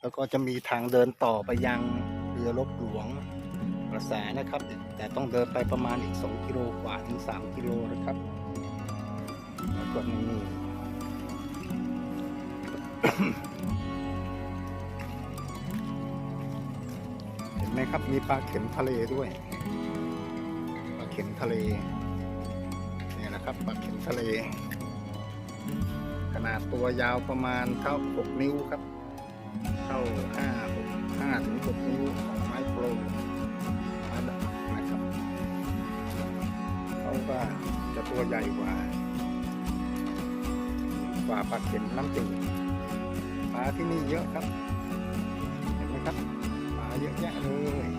แล้วก็จะมีทางเดินต่อไปยังเรือรบหลวงกระแสนะครับ แต่ต้องเดินไปประมาณอีก 2 กิโลกว่าถึง 3 กิโลนะครับแล้วก็นี่เห็นไหมครับมีปลาเข็มทะเลด้วยปลาเข็มทะเลเนี่ยนะครับปลาเข็มทะเล ขนาดตัวยาวประมาณเท่า 6 นิ้วครับ 6 5ถึง6นิ้ของไม้โปรไม้ดักนะครับเขาก็จะตัวใหญ่กว่า กว่าปลาเข็มน้ำจืดปลาที่นี่เยอะครับ เห็นไหมครับ ปลาเยอะแยะเลย